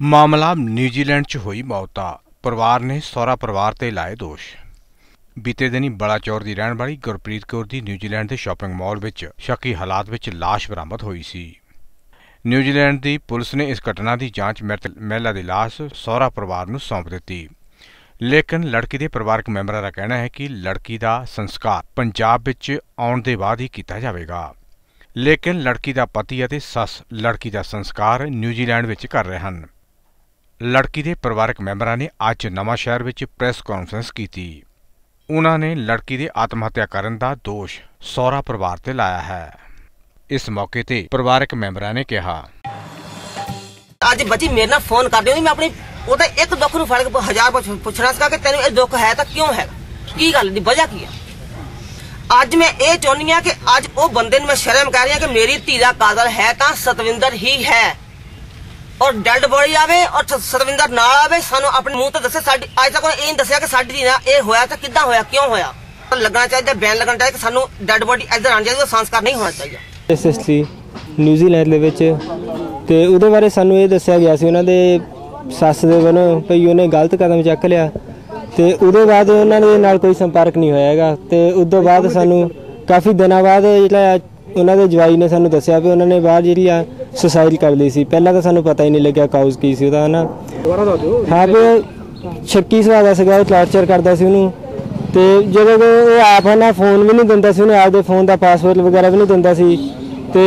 ਮਾਮਲਾ ਨਿਊਜ਼ੀਲੈਂਡ 'ਚ ਹੋਈ ਮੌਤ ਦਾ। ਪਰਿਵਾਰ ਨੇ ਸਹੁਰਾ ਪਰਿਵਾਰ ਤੇ ਲਾਏ ਦੋਸ਼। ਬੀਤੇ ਦਿਨੀ ਬਲਾਚੌਰ ਦੀ ਰਹਿਣ ਵਾਲੀ ਗੁਰਪ੍ਰੀਤ ਕੌਰ ਦੀ ਨਿਊਜ਼ੀਲੈਂਡ ਦੇ ਸ਼ਾਪਿੰਗ ਮਾਲ ਵਿੱਚ ਸ਼ੱਕੀ ਹਾਲਾਤ ਵਿੱਚ ਲਾਸ਼ ਬਰਾਮਦ ਹੋਈ ਸੀ। ਨਿਊਜ਼ੀਲੈਂਡ ਦੀ ਪੁਲਿਸ ਨੇ ਇਸ ਘਟਨਾ ਦੀ ਜਾਂਚ ਮ੍ਰਿਤਕ ਮਹਿਲਾ ਦੀ ਲਾਸ਼ ਸਹੁਰਾ ਪਰਿਵਾਰ ਨੂੰ ਸੌਂਪ ਦਿੱਤੀ। ਲੇਕਿਨ ਲੜਕੀ ਦੇ ਪਰਿਵਾਰਕ ਮੈਂਬਰਾਂ ਦਾ ਕਹਿਣਾ ਹੈ ਕਿ ਲੜਕੀ ਦਾ ਸੰਸਕਾਰ ਪੰਜਾਬ ਵਿੱਚ ਆਉਣ ਦੇ ਬਾਅਦ ਹੀ ਕੀਤਾ ਜਾਵੇਗਾ। ਲੇਕਿਨ ਲੜਕੀ ਦਾ ਪਤੀ ਅਤੇ ਸੱਸ ਲੜਕੀ ਦਾ ਸੰਸਕਾਰ ਨਿਊਜ਼ੀਲੈਂਡ ਵਿੱਚ ਕਰ ਰਹੇ ਹਨ। ਲੜਕੀ ਦੇ ਪਰਿਵਾਰਕ ਮੈਂਬਰਾਂ ਨੇ ਅੱਜ ਨਵਾਂ ਸ਼ਹਿਰ ਵਿੱਚ ਪ੍ਰੈਸ ਕਾਨਫਰੰਸ ਕੀਤੀ। ਉਹਨਾਂ ਨੇ ਲੜਕੀ ਦੇ ਆਤਮ ਹੱਤਿਆ ਕਰਨ ਦਾ ਦੋਸ਼ ਸਹੁਰਾ ਪਰਿਵਾਰ ਤੇ ਲਾਇਆ ਹੈ। ਇਸ ਮੌਕੇ ਤੇ ਪਰਿਵਾਰਕ ਮੈਂਬਰਾਂ ਨੇ ਕਿਹਾ। ਅੱਜ ਬੱਚੀ ਮੇਰੇ ਨਾਲ ਫੋਨ ਕਰਦੀ ਹੁੰਦੀ, ਮੈਂ ਆਪਣੀ ਉਹਦਾ ਇੱਕ ਦੁੱਖ ਨੂੰ ਫੜ ਕੇ ਹਜ਼ਾਰ ਪੁੱਛ- ਪੁੱਛਣਾ ਸੀਗਾ ਕਿ ਤੈਨੂੰ ਇਹ ਦੁੱਖ ਹੈ ਤਾਂ ਕਿਉਂ ਹੈ? ਕੀ ਗੱਲ ਦੀ ਵਜ੍ਹਾ ਕੀ ਹੈ? ਅੱਜ ਮੈਂ ਇਹ ਚਾਹੁੰਦੀ ਆ ਕਿ ਅੱਜ ਉਹ ਬੰਦੇ ਨੂੰ ਮੈਂ ਸ਼ਰਮ ਕਹਿ ਰਹੀ ਹਾਂ ਕਿ ਮੇਰੀ ਧੀ ਦਾ ਕਾਜਲ ਹੈ ਤਾਂ ਸਤਵਿੰਦਰ ਹੀ ਹੈ। ਔਰ ਡੈਡ ਬੋਡੀ ਆਵੇ ਔਰ ਸ- ਨਾਲ ਆਵੇ, ਸਾਨੂੰ ਆਪਣੇ ਮੂੰਹ ਤੋਂ ਦੱਸੇ, ਸਾਡੀ ਅੱਜ ਤੱਕ ਇਹ ਨਹੀਂ ਦੱਸਿਆ ਕਿ ਸਾਡੀ ਨਾਲ ਇਹ ਹੋਇਆ ਤਾਂ ਕਿੱਦਾਂ ਹੋਇਆ, ਕਿਉਂ ਹੋਇਆ? ਲੱਗਣਾ ਚਾਹੀਦਾ, ਬੈਨ ਲੱਗਣਾ ਚਾਹੀਦਾ ਕਿ ਸਾਨੂੰ ਡੈਡ ਬੋਡੀ ਇੱਧਰ ਆਉਣੀ ਚਾਹੀਦੀ ਸੰਸਕਾਰ ਨਹੀਂ ਹੋਣਾ ਚਾਹੀਦਾ। ਐਸਐਸਟੀ ਨਿਊਜ਼ੀਲੈਂਡ ਦੇ ਵਿੱਚ ਤੇ ਉਹਦੇ ਬਾਰੇ ਸਾਨੂੰ ਇਹ ਦੱਸਿਆ ਗਿਆ ਸੀ, ਉਹਨਾਂ ਦੇ ਸੱਸ ਦੇ ਵੱਲੋਂ ਭਈ ਉਹਨੇ ਗਲਤ ਕਦਮ ਚੱਕ ਲਿਆ ਤੇ ਉਹਦੇ ਬਾਅਦ ਉਹਨਾਂ ਦੇ ਨਾਲ ਕੋਈ ਸੰਪਰਕ ਨਹੀਂ ਹੋਇਆ ਹੈਗਾ ਤੇ ਉਸ ਤੋਂ ਬਾਅਦ ਸਾਨੂੰ ਕਾਫੀ ਦਿਨਾਂ ਬਾਅਦ ਜਿਹੜਾ ਉਹਨਾਂ ਦੇ ਜਵਾਈ ਨੇ ਸਾਨੂੰ ਦੱਸਿਆ ਵੀ ਉਹਨਾਂ ਨੇ ਬਾਹਰ ਜਿਹੜੀ ਆ ਸੁਸਾਈਡ ਕਰ ਲਈ ਸੀ। ਪਹਿਲਾਂ ਤਾਂ ਸਾਨੂੰ ਪਤਾ ਹੀ ਨਹੀਂ ਲੱਗਿਆ ਕਾਊਜ਼ ਕੀ ਸੀ ਉਹਦਾ ਹਨਾ? ਹਾਂ ਵੀ ਸ਼ੱਕੀ ਸੁਭਾਅ ਦਾ ਸੀਗਾ ਉਹ ਟਾਰਚਰ ਕਰਦਾ ਸੀ ਉਹਨੂੰ। ਤੇ ਜਦੋਂ ਉਹ ਆਪ ਹਨਾ ਫੋਨ ਵੀ ਨਹੀਂ ਦਿੰਦਾ ਸੀ ਉਹਨੇ ਆਪਦੇ ਫੋਨ ਦਾ ਪਾਸਵਰਡ ਵਗੈਰਾ ਵੀ ਨਹੀਂ ਦਿੰਦਾ ਸੀ। ਤੇ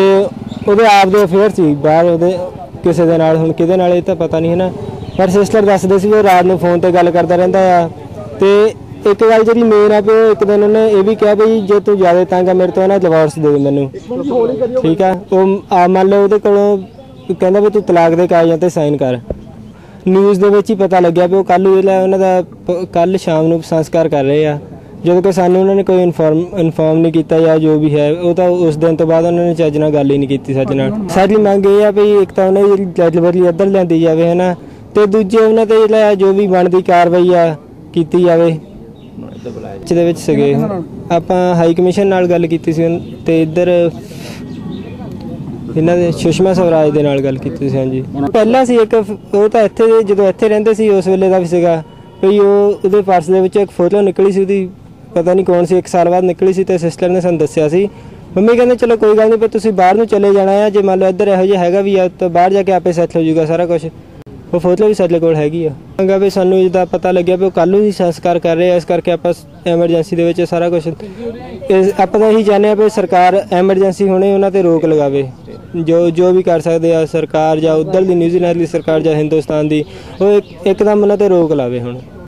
ਉਹਦੇ ਆਪ ਦੇ ਅਫੇਅਰ ਸੀ ਬਾਹਰ ਉਹਦੇ ਕਿਸੇ ਦੇ ਨਾਲ ਹੁਣ ਕਿਹਦੇ ਨਾਲ ਇਹ ਤਾਂ ਪਤਾ ਨਹੀਂ ਹੈ ਨਾ ਪਰ ਸਿਸਟਰ ਦੱਸਦੇ ਸੀ ਵੀ ਉਹ ਰਾਤ ਨੂੰ ਫੋਨ ਤੇ ਗੱਲ ਕਰਦਾ ਰਹਿੰਦਾ ਆ। ਤੇ ਇੱਕ ਗੱਲ ਜਿਹੜੀ ਮੇਨ ਆ ਵੀ ਉਹ ਇੱਕ ਦਿਨ ਉਹਨੇ ਇਹ ਵੀ ਕਿਹਾ ਵੀ ਜੇ ਤੂੰ ਜ਼ਿਆਦਾ ਤੰਗ ਆ, ਮੇਰੇ ਤੋਂ ਨਾ ਡਿਵੋਰਸ ਦੇ ਦੇ ਮੈਨੂੰ। ਠੀਕ ਆ? ਉਹ ਆ ਮੰਨ ਲਓ ਉਹਦੇ ਕੋਲੋਂ ਕਹਿੰਦਾ ਵੀ ਤੂੰ ਤਲਾਕ ਦੇ ਕਾਗਜ਼ਾਂ ਤੇ ਸਾਈਨ ਕਰ। ਨਿਊਜ਼ ਦੇ ਵਿੱਚ ਹੀ ਪਤਾ ਲੱਗਿਆ ਵੀ ਉਹ ਕੱਲ ਉਹਨਾਂ ਦਾ ਕੱਲ ਸ਼ਾਮ ਨੂੰ ਸੰਸਕਾਰ ਕਰ ਰਹੇ ਆ। ਜਦੋਂ ਕਿ ਸਾਨੂੰ ਉਹਨਾਂ ਨੇ ਕੋਈ ਇਨਫਾਰਮ ਇਨਫਾਰਮ ਨਹੀਂ ਕੀਤਾ ਜਾਂ ਜੋ ਵੀ ਹੈ, ਉਹ ਤਾਂ ਉਸ ਦਿਨ ਤੋਂ ਬਾਅਦ ਉਹਨਾਂ ਨੇ ਚੱਜ ਨਾਲ ਗੱਲ ਹੀ ਨਹੀਂ ਕੀਤੀ ਸਾਡੇ ਨਾਲ। ਸਾਡੀ ਮੰਗ ਇਹ ਆ ਵੀ ਇੱਕ ਤਾਂ ਉਹਨਾਂ ਦੀ ਡਿਲੀਵਰੀ ਇੱਧਰ ਲਿਆਂਦੀ ਜਾਵੇ ਹੈ ਤੇ ਦੂਜੇ ਉਹਨਾਂ ਤੇ ਜਿਹੜਾ ਜੋ ਵੀ ਬਣਦੀ ਕਾਰਵਾਈ ਆ, ਕੀਤੀ ਜਾਵੇ। ਜਿਹਦੇ ਵਿੱਚ ਸਗੇ ਆਪਾਂ ਹਾਈ ਕਮਿਸ਼ਨ ਨਾਲ ਗੱਲ ਕੀਤੀ ਸੀ ਤੇ ਇੱਧਰ ਇਹਨਾਂ ਦੇ ਸੁਸ਼ਮਾ ਸਵਰਾਜ ਦੇ ਨਾਲ ਗੱਲ ਕੀਤੀ ਸੀ, ਹਾਂਜੀ। ਪਹਿਲਾਂ ਸੀ ਇੱਕ ਉਹ ਤਾਂ ਇੱਥੇ ਦੇ- ਜਦੋਂ ਇੱਥੇ ਰਹਿੰਦੇ ਸੀ, ਉਸ ਵੇਲੇ ਦਾ ਵੀ ਸੀਗਾ। ਵੀ ਉਹ ਉਹਦੇ ਪਰਸ ਦੇ ਵਿੱਚ ਇੱਕ ਫੋਟੋ ਨਿਕਲੀ ਸੀ ਉਹਦੀ। ਪਤਾ ਨਹੀਂ ਕੌਣ ਸੀ, ਇੱਕ ਸਾਲ ਬਾਅਦ ਨਿਕਲੀ ਸੀ ਤੇ ਸਿਸਟਰ ਨੇ ਸਾਨੂੰ ਦੱਸਿਆ ਸੀ। ਮੰਮੀ ਕਹਿੰਦੇ, ਚਲੋ ਕੋਈ ਗੱਲ ਨਹੀਂ ਪਰ ਤੁਸੀਂ ਬਾਹਰ ਨੂੰ ਚਲੇ ਜਾਣਾ ਹੈ ਜੇ ਮੰਨ ਲਓ ਇੱਧਰ ਇਹੋ ਜਿਹਾ ਹੈਗਾ ਵੀ ਆ, ਤਾਂ ਬਾਹਰ ਜਾ ਕੇ ਆਪੇ ਸੈੱਟ ਹੋ ਜਾਊਗਾ ਸਾਰਾ ਕੁਝ ਉਹ ਫੋਟੋ ਵੀ ਸਾਡੇ ਕੋਲ ਹੈਗੀ ਆ। ਮੰਗਾ ਵੀ ਸਾਨੂੰ ਜਿਹਦਾ ਪਤਾ ਲੱਗਿਆ ਵੀ ਉਹ ਕੱਲ ਨੂੰ ਹੀ ਸੰਸਕਾਰ ਕਰ ਰਹੇ ਆ, ਇਸ ਕਰਕੇ ਆਪਾਂ ਐਮਰਜੈਂਸੀ ਦੇ ਵਿੱਚ ਸਾਰਾ ਕੁਝ ਆਪਾਂ ਤਾਂ ਇਹੀ ਚਾਹੁੰਦੇ ਆ ਵੀ ਸਰਕਾਰ ਐਮਰਜੈਂਸੀ ਹੋਣੇ ਉਹਨਾਂ ਤੇ ਰੋਕ ਲਗਾਵੇ। ਜੋ ਜੋ ਵੀ ਕਰ ਸਕਦੇ ਆ, ਸਰਕਾਰ ਜਾਂ ਉਧਰ ਦੀ, ਨਿਊਜ਼ੀਲੈਂਡ ਦੀ ਸਰਕਾਰ ਜਾਂ ਹਿੰਦੁਸਤਾਨ ਦੀ, ਉਹ ਇੱਕਦਮ ਉਹਨਾਂ ਤੇ ਰੋਕ ਲਾਵੇ ਹੁਣ।